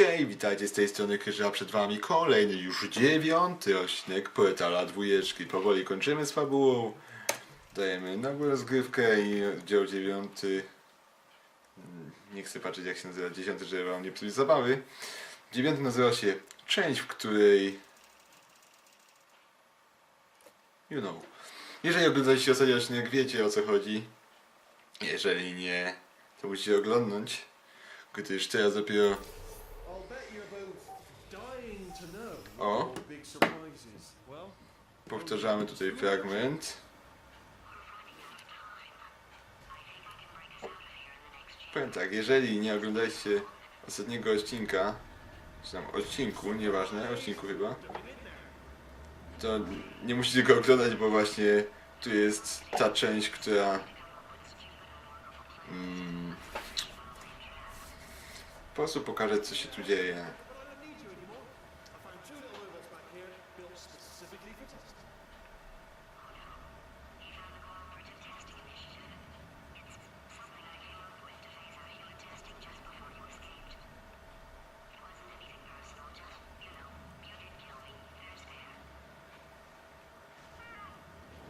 Okej, witajcie z tej strony Kryża, przed wami kolejny, już dziewiąty odcinek Portala dwójeczki. Powoli kończymy z fabułą, dajemy nową rozgrywkę i dział dziewiąty, mm, nie chcę patrzeć jak się nazywa dziesiąty, żeby wam nie psuć zabawy. Dziewiąty nazywa się część, w której... You know. Jeżeli oglądaliście ostatni odcinek, wiecie o co chodzi. Jeżeli nie, to musicie oglądnąć, gdyż teraz dopiero O. Powtarzamy tutaj fragment. Powiem tak, jeżeli nie oglądaliście ostatniego odcinka, czy tam odcinku, nieważne, odcinku chyba, to nie musicie go oglądać, bo właśnie tu jest ta część, która mm, po prostu pokaże co się tu dzieje. but I don't need you anymore. I found two little robots back here built specifically for testing.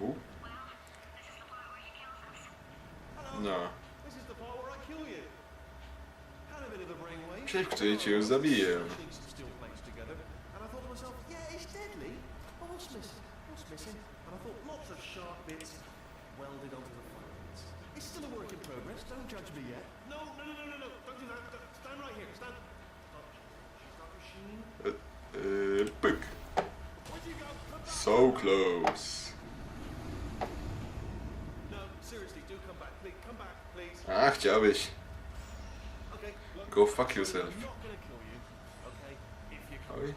U? No. This is the part where I kill you. Had a bit of a brainwave. Część, w której cię już zabiję. Things to steel plates together, and I thought to myself, yeah, it's deadly. But what's missing? What's missing? And I thought lots of sharp bits welded onto the filaments. It's still a work in progress. Don't judge me yet. No, no, no, no, no, no. Don't do that. Don't- Stand right here. Stand. Stop. Start machine. Yy, pyk. Where'd you go? Come back. So close. No, seriously, do come back. Please, come back, please. A, chciałbyś. Okay, look. Go fuck yourself. Oj.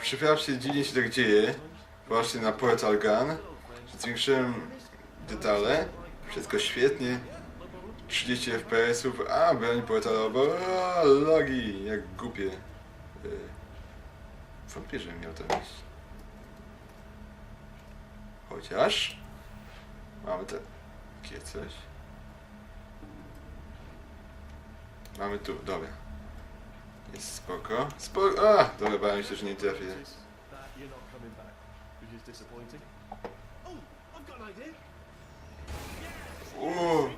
Przyprawcie, dziwnie się tak dzieje. Właśnie na Portal Gun. Zwiększyłem detale. Wszystko świetnie. 30 FPS-ów, a broń portalowa, a, lagi, jak głupie. Yy, Wątpię, że miał to mieć. Chociaż mamy te- takie coś. Mamy tu, dobra. Jest spoko. Spoko. A! Dobra, bałem się, że nie trafię. Uuu,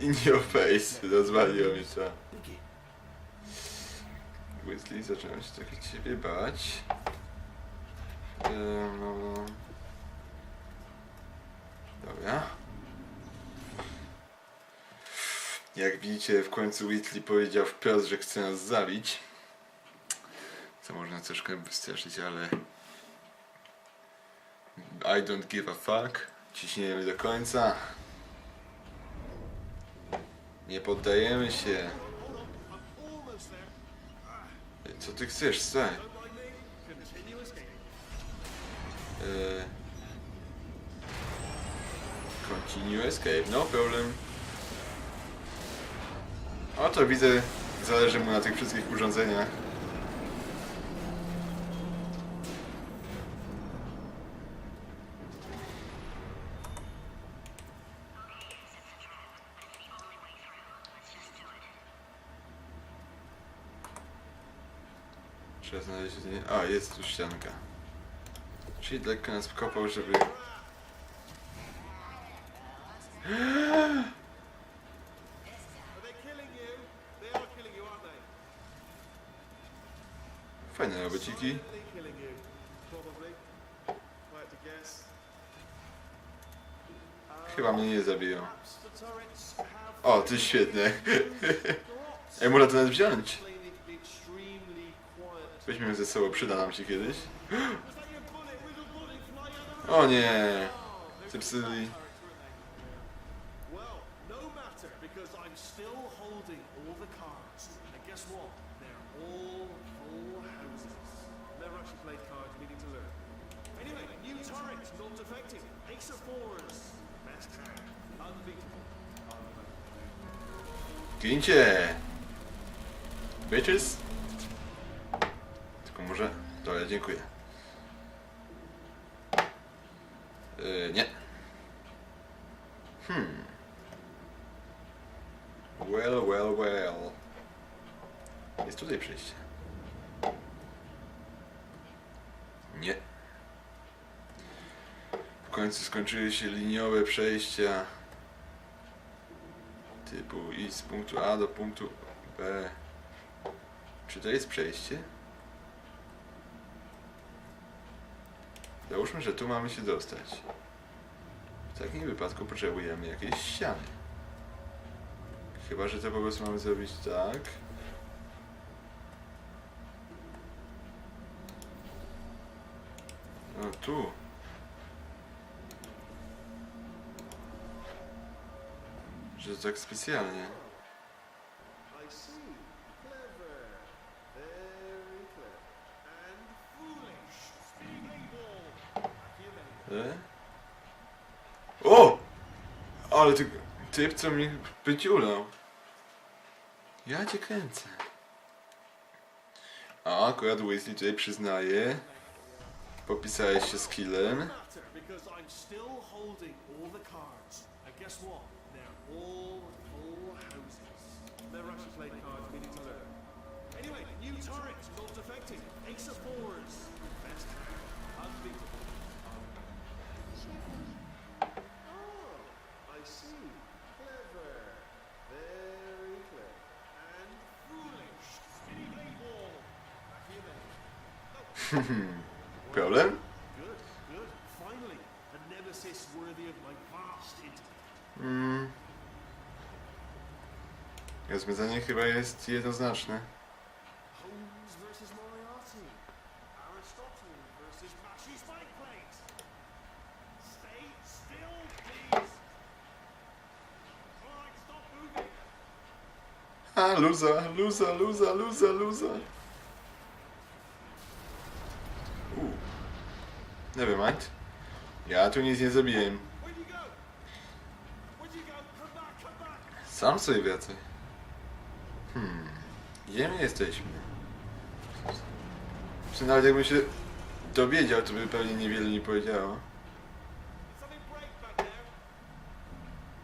In your face. Rozwaliło mnie to. Weasley zacząłem się trochę ciebie bać. No. Dobra. Jak widzicie, w końcu Weasley powiedział wprost, że chce nas zabić. Co można troszkę wystraszyć, ale... I don't give a fuck. Ciśniemy do końca. Nie poddajemy się. Co ty chcesz, escaping. Uh, continue escape, no problem. Oto widzę, zależy mu na tych wszystkich urządzeniach. Trzeba znaleźć... A, jest tu ścianka. Czyli lekko nas wkopał, żeby... guess. Chyba mnie nie zabiją. O, to świetne. dropped. Ej, można to nawet wziąć. Weźmy ze sobą, przyda nam się kiedyś. O nie! Zepsuli. Well, no matter, because I'm still holding all the cards. And guess what? They're all full houses. Never actually played cards, meaning to learn. Anyway, new turret, not defecting. Ace of fours. Best. Unbeatable. Bitches? Tylko może... Dobra, dziękuję. Yy, nie. Hmm. Well, well, well. Jest tutaj przejście. Nie. Końcu skończyły się liniowe przejścia. Typu iść z punktu A do punktu B. Czy to jest przejście? Załóżmy, że tu mamy się dostać. W takim wypadku potrzebujemy jakiejś ściany. Chyba, że to po prostu mamy zrobić tak. No tu. Że tak specjalnie. E? O! Ale ty, typ co mi wyciulał. Ja cię kręcę. A akurat Weasley tutaj przyznaje. Popisałeś się skillem. matter because I'm still holding all the cards. And guess what? They're all full houses. Never actually played cards, meaning to learn. Anyway, new turret, not defecting. Ace of fours. Best hand. Unbeatable. Oh, I see. Clever. Very clever. And foolish. Spinning blade ball. Machiavelli. Problem? Good, good. Finally, a nemesis worthy of my vast intellect. Mm. Rozwiązanie chyba jest jednoznaczne. Holmes versus Moriarty. Aristotle versus moving. A, luza, luza, luza, luza, luza. U. Never mind. Ja tu nic nie back. Sam sobie wracaj. Gdzie my jesteśmy? Czy nawet jakbym się dowiedział, to by pewnie niewiele mi powiedziało.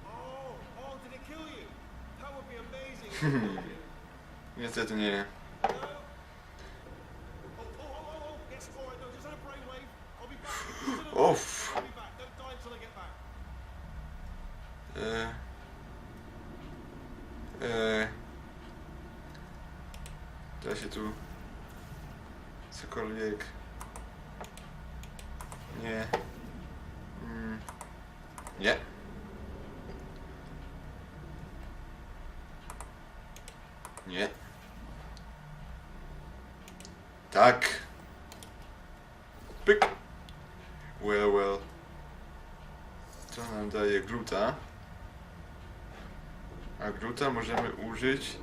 Oh, oh. Niestety nie. Oh, oh, oh, oh, oh, yes, all right, no, just had a brainwave. I'll be back. Just in a Uff. I'll be back. Don't die until I get back. E... E... Da się tu... Nie. Mm. Nie. Nie. Tak. Pyk. Well, well. To nam daje gluta. A gluta możemy użyć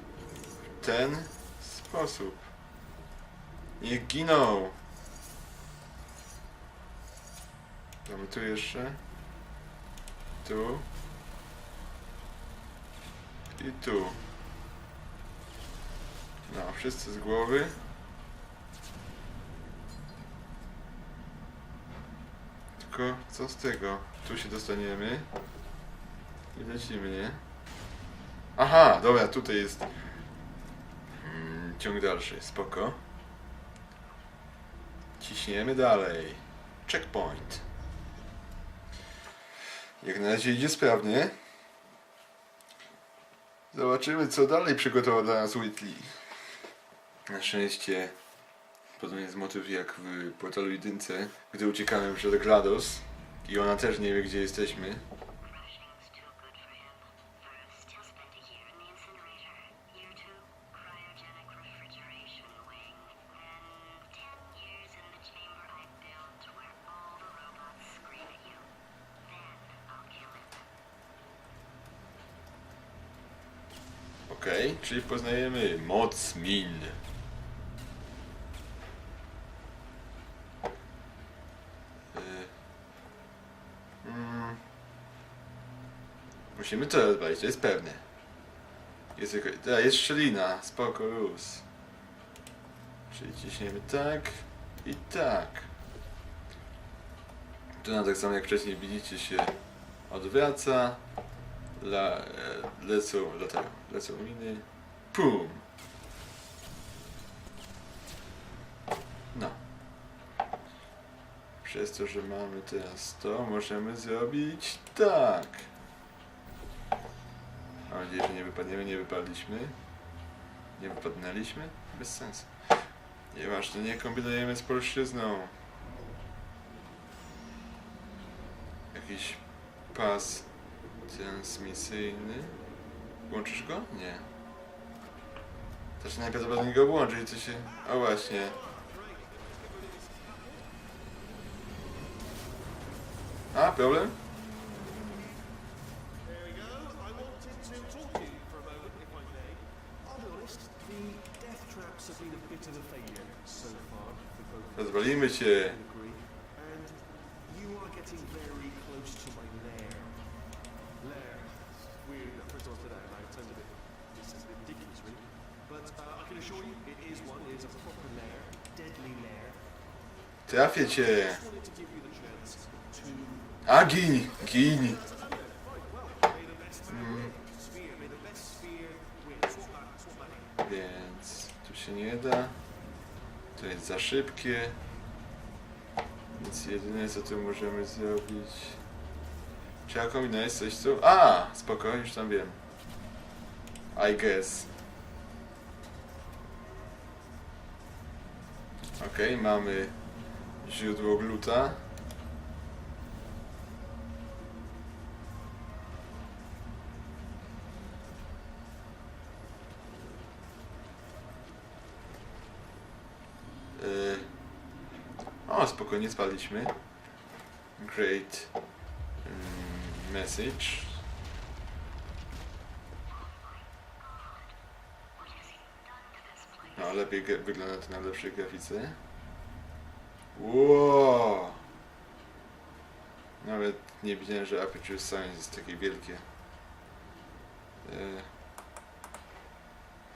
w ten sposób. Nie ginął. Mamy tu jeszcze. Tu. I tu. No, wszyscy z głowy. Tylko co z tego? Tu się dostaniemy. I lecimy, nie? Aha, dobra, tutaj jest mm, ciąg dalszy, spoko. Ciśniemy dalej. Checkpoint. Jak na razie idzie sprawnie. Zobaczymy, co dalej przygotował dla nas Whitley. Na szczęście, podobnie jest motyw jak w portalu Jedynce, gdy uciekamy przed GLaDOS i ona też nie wie, gdzie jesteśmy. Czyli poznajemy moc min. Y, mm. Musimy to rozwalić, to jest pewne. Jest, jaka- a, jest szczelina, spoko, luz. Czyli ciśniemy tak i tak. Tu nam tak samo jak wcześniej widzicie się odwraca. La, e, lecą, latają, lecą miny. Pum! No. Przez to, że mamy teraz to, możemy zrobić tak. Mam nadzieję, że nie wypadniemy, nie wypadliśmy. Nie wypadnęliśmy? Bez sensu. Nieważne, nie kombinujemy z polszczyzną. Jakiś pas transmisyjny. Włączysz go? Nie. Też najprawdopodobniej go włączyć, co się... O właśnie. A, problem? There we go. I wanted to talk to you for a moment, if I may. I'll be honest, the death traps have been a bit of a failure so far for both Rozwalimy cię. can agree. And you are getting very close to my lair. Lair. Weird reference on today, and I turned a bit, this is a bit ridiculous, really. But uh, I can assure you, it is one, it is a proper lair, deadly lair. Trafię cię. Just wanted to give you the chance to A, gin! Gin! May the best man win. Sphere. May the best sphere win. Swap that. Swap that. Więc tu się nie da. To jest za szybkie. Więc jedyne co tu możemy zrobić. Trzeba kombinować coś tu. A! Spoko, już tam wiem. I guess. Okej, mamy źródło gluta. Yy. O, spokojnie spaliśmy. Great mm, message. No, lepiej wygląda to na lepszej grafice. Wow! Nawet nie widziałem, że Aperture Science jest takie wielkie. Yy.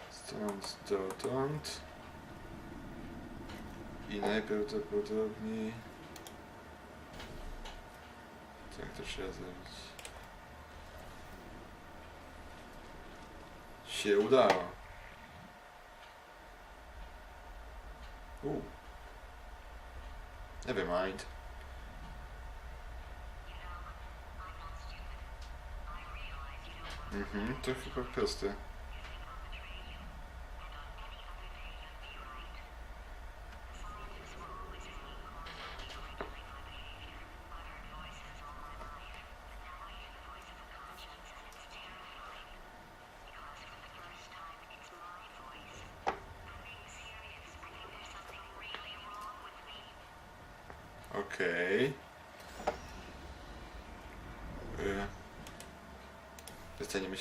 Stąd dotąd. I najprawdopodobniej... Tak to trzeba zrobić. Się udało. U. Never mind. Mhm, to chyba proste.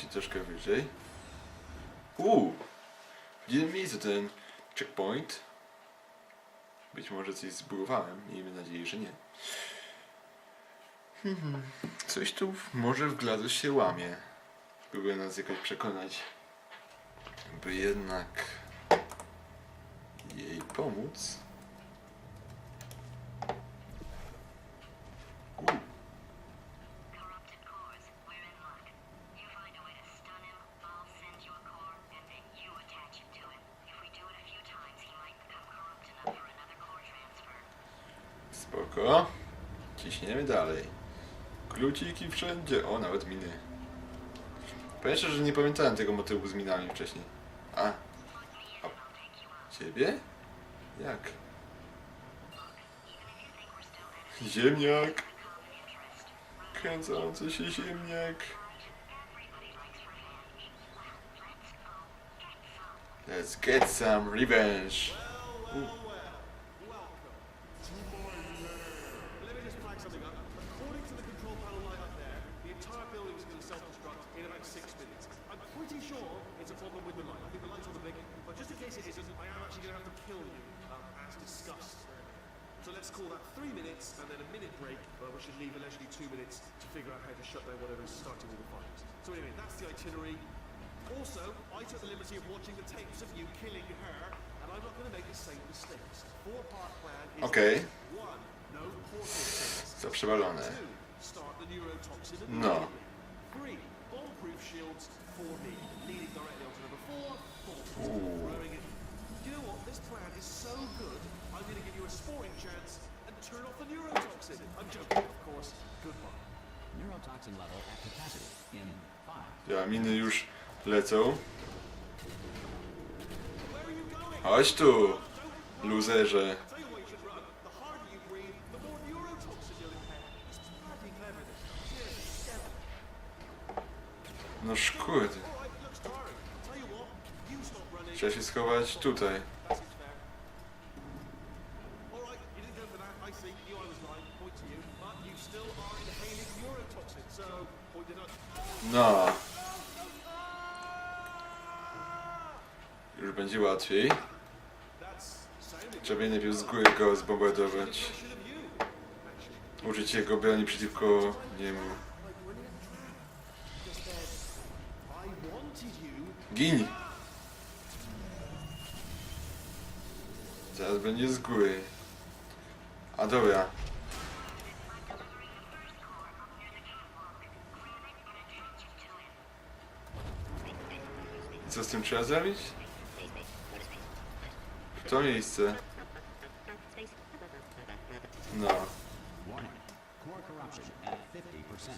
Się troszkę wyżej. Uuu! W jednym ten checkpoint. Być może coś zbudowałem. Miejmy nadzieję, że nie. Hmm, Coś tu może w GLaDOS się łamie. Próbuję nas jakoś przekonać, by jednak jej pomóc. Uuu. Corrupted cores, we're in luck. You find a way to stun him, I'll send you a core, and then you attach him to it. If we do it a few times, he might become corrupt enough for another core transfer. Spoko. Ciśniemy dalej. Kluciki wszędzie. O, nawet miny. Szczerze, że nie pamiętałem tego motywu z minami wcześniej. A. ciebie? Jak? Ziemniak. Kręcący się ziemniak. Let's get some revenge well, welcome to my lair. Let me just flag something up. According to the control panel light up there, the entire building is going to self-destruct in about six minutes. I'm pretty sure it's a problem with the light. I think the light's on the blink, but just in case it isn't, I am actually going to have to kill you, um, as discussed earlier. So let's call that three minutes and then a minute break, where we should leave allegedly two minutes to figure out how to shut down whatever is starting all the fires. So anyway, that's the itinerary. Also, I took the liberty of watching the tapes of you killing her, and I'm not going to make the same mistakes. Four-part plan is Okej. one, no portal tests. Co przewalone. Two, start the neurotoxin No. immediately. Three, bomb-proof shields for me, leading directly onto number four, Bolton, Ooh. throwing it. You know what? This plan is so good, Sporting chance and turn off the neurotoxin. I'm joking, of course. Goodbye. Neurotoxin level at capacity in five, Ja, miny już lecą. Chodź tu, luzerze. Tell you what you should run. No. Już będzie łatwiej. Trzeba najpierw z góry go zbombardować. Użyć jego broni przeciwko niemu. Gin! Zaraz będzie z góry. A dobra. Co z tym trzeba zrobić? W to miejsce. No. warning, core corruption at 50%,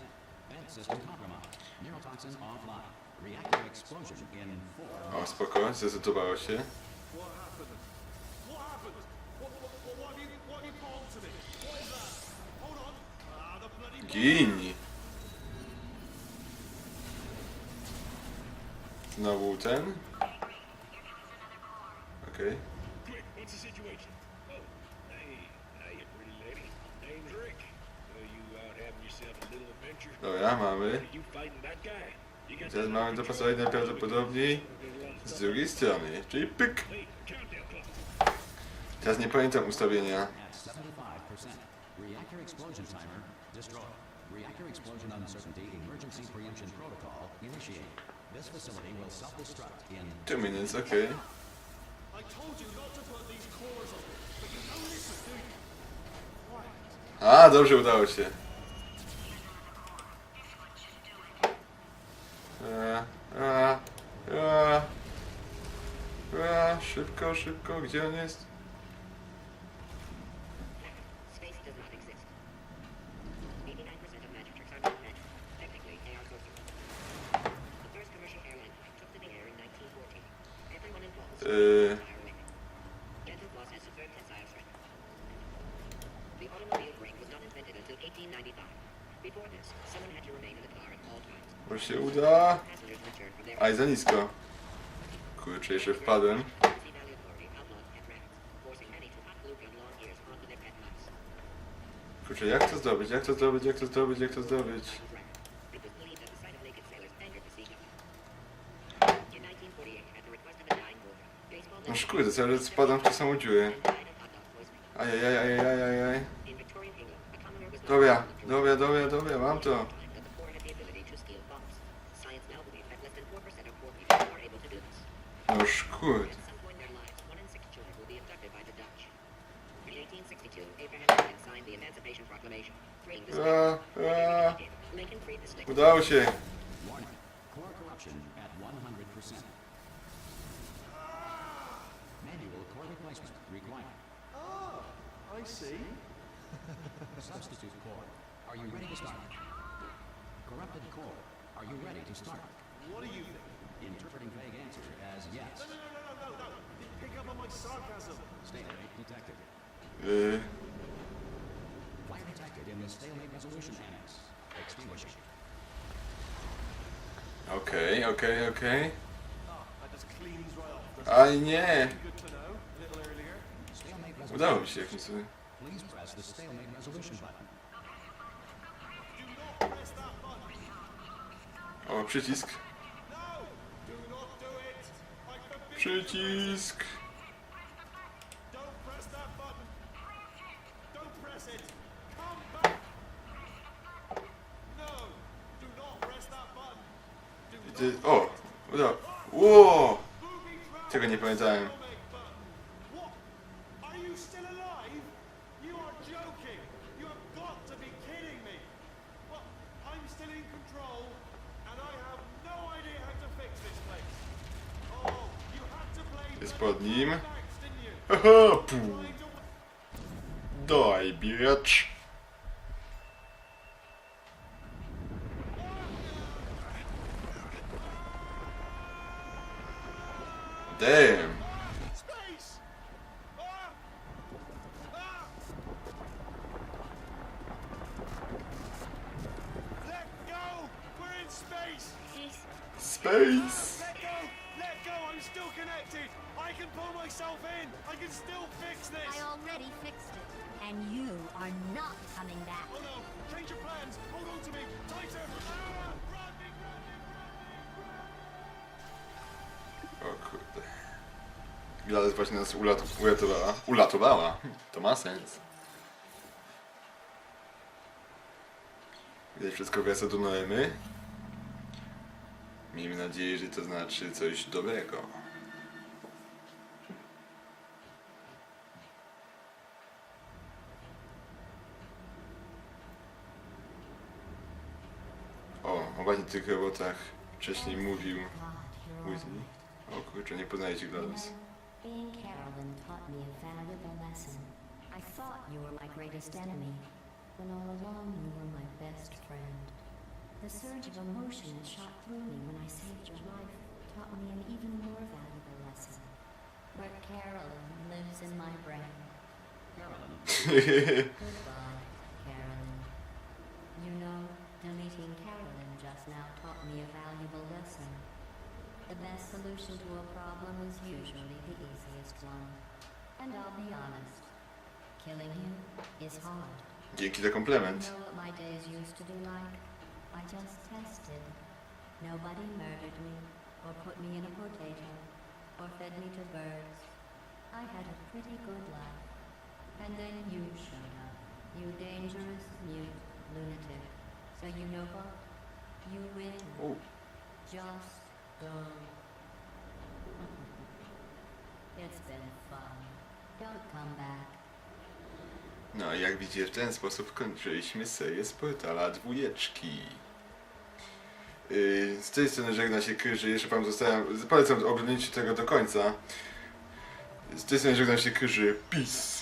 Znowu ten. Okej. Situation? Oh? Dobra, mamy. Teraz mamy dopasować najprawdopodobniej z drugiej strony, czyli pyk. Teraz nie pamiętam ustawienia. at 75%, reactor explosion uncertainty emergency preemption protocol. This facility will self-destruct in Two minutes, okej. I told you not to put these cores on me, but you don't listen, do you? Quiet. A, dobrze udało się. A, a, a, a, szybko, szybko, gdzie on jest? Się uda. Aj, za nisko. Kurczę, jeszcze wpadłem. To. Kurczę, jak to zdobyć, jak to zdobyć, jak to zdobyć, jak to zdobyć? It was believed that the sight of naked sailors angered the sea government. In 1948, at the request of a dying wolf, baseball No szkurde, cały czas spadam w tę samą dziurę. died of hot dog poisoning. Ajajaj, ajajaj, ajajaj. In Victorian England, a commoner was not Dobra, to dobra, dobra, dobra, mam to. Bombs. Science now believes that less than 4% of poor people are able to do this. No szkurde. At some point in their lives, one in six children will be abducted by the Dutch. In 1862, Abraham Lincoln signed the Emancipation Proclamation, freeing the A, slaves. a, Lincoln freed the slaves. udało się. warning, core corruption at 100%. Manual core replacement required. Ah, I see. Substitute core. Are you ready to start? Corrupted core. Are you ready to start? What do you think? Interpreting vague answer as yes. No, no, no, no, no, no. Pick up on my sarcasm. Stalemate detected. Yy, Fire detected in the stalemate resolution annex. Extinguishing. Okej, okej, okej. Ah, that just cleans right off. That's Aj nie! good to know. A little earlier. Stalemate resolution. Udało mi się jakimś cudem. Please O, przycisk. Przycisk. O! Udało. Ło! Tego nie pamiętałem. stalemate button! What? Are you still alive? You are joking! You have got to be kidding me! Well, I'm still in control, and I Jest pod nim. Haha, pu. Daj, bitch. Damn. Space! Myself in! I can still fix this! I already fixed it. And you are not coming back. Oh no! Change your plans! Hold on to me! Tighter! Ah! O kurde. Gladys właśnie nas ulat uratowała. Ulatowała. To ma sens. Widać wszystko wraca do normy. Miejmy nadzieję, że to znaczy coś dobrego. O, o właśnie tych robotach wcześniej mówił Whitney. O kurczę, nie poznajecie Gladys. Being Carolyn taught me a valuable lesson. I thought you were my greatest enemy, when all along you were my best friend. The surge of emotion that shot through me when I saved your life taught me an even more valuable lesson. But Carolyn lives in my brain. Carolyn, Goodbye, Carolyn. You know, deleting Carolyn just now taught me a valuable lesson. The best solution to a problem is usually the easiest one. And I'll be honest, killing you is hard. Dzięki za komplement. You know what my days used to be like? I just tested. Nobody murdered me, or put me in a potato, or fed me to birds. I had a pretty good life. And then you showed up. You dangerous, mute lunatic. So you know what? You win. O, Just go. it's been fun. Don't come back. No, jak widzicie, w ten sposób kończyliśmy serię z portala dwójeczki. Yy, z tej strony żegna się Kryży, jeszcze wam zostałem, polecam oglądnięcie tego do końca. Z tej strony żegna się Kryży, peace!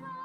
Well,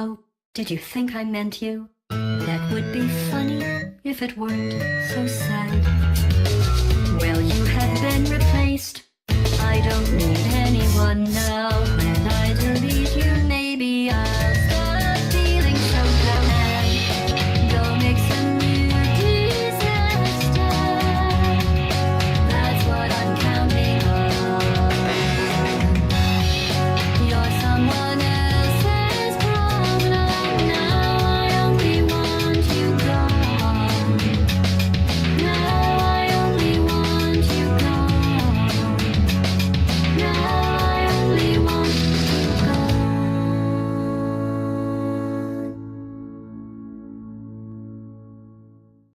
Oh, did you think I meant you? That would be funny if it weren't so sad. Well, you have been replaced. I don't need anyone now.